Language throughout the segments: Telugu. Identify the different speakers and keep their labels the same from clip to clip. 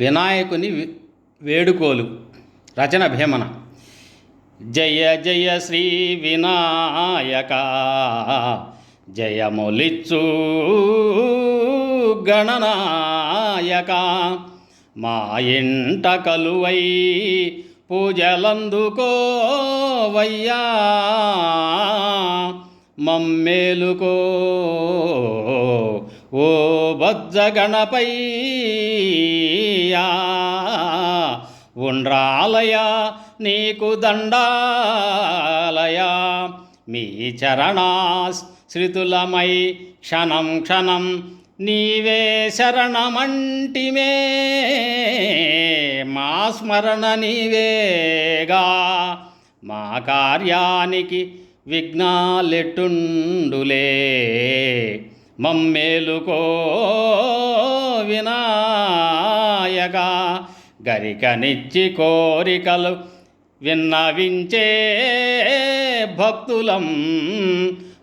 Speaker 1: వినాయకుని వేడుకోలు. రచన భీమన. జయ జయ శ్రీ వినాయక. జయములిచ్చు గణనాయక. మా ఇంట కలువై పూజలందుకోవయ్యా. మమ్మేలుకో. ఓ బజ్జ గణపయ్యా ఉండ్రాలయ నీకు దండాలయా. మీ చరణాశ్రితులమై క్షణం క్షణం నీవే శరణమంటిమే. మా స్మరణ నీవేగా. మా కార్యానికి విఘ్నాలెటుండులే. మమ్మేలుకో వినాయక గరికనిచ్చి కోరికలు విన్నవించే భక్తులం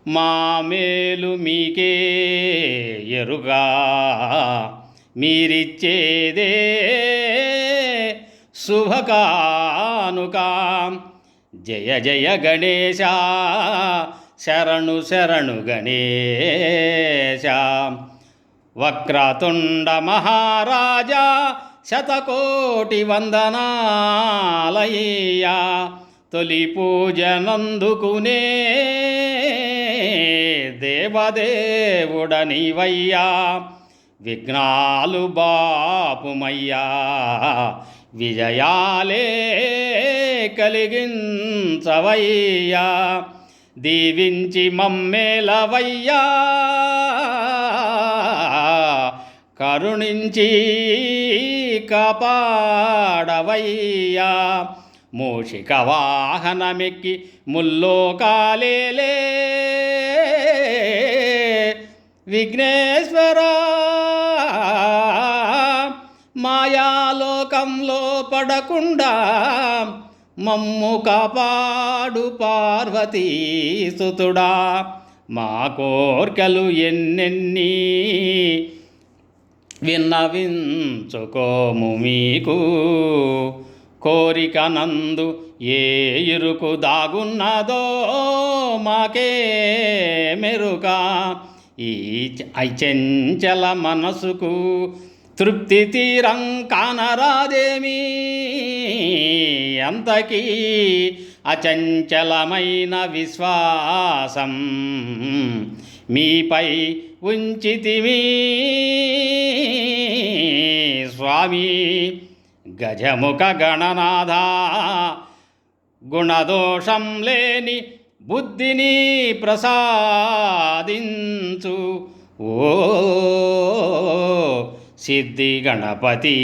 Speaker 1: మా మేలు మీకే ఎరుగా. మీరిచ్చేదే శుభకానుకాం. జయ జయ గణేశ శరణు శరణు గణేశ. వక్రతుండ మహారాజా శతకోటి వందనాలయ్యా. తొలి పూజనందుకునే దేవదేవుడనివయ్యా. విఘ్నాలు బాపుమయ్యా. విజయాలే కలిగించవయ్యా. దీవించి మమ్మేలవయ్యా. కరుణించి కాపాడవయ్యా. మూషిక వాహనమెక్కి ముల్లోకాలేలే. విఘ్నేశ్వర మాయాలోకంలో పడకుండా మమ్ము కాపాడు పార్వతీ సుతుడా. మా కోర్కెలు ఎన్నెన్ని విన్నవించుకోము మీకు. కోరిక నందు ఏ ఇరుకు దాగున్నదో మాకే మెరుక. ఈ చ- ఐ చెంచల మనసుకు తృప్తి తీరం కానరాదేమీ అంతకీ అచంచలమైన విశ్వాసం మీపై ఉంచితిమి. స్వామి గజముఖ గణనాథ గుణదోషం లేని బుద్ధిని ప్రసాదించు. ఓ ಸಿದ್ಧಿ ಗಣಪತಿ.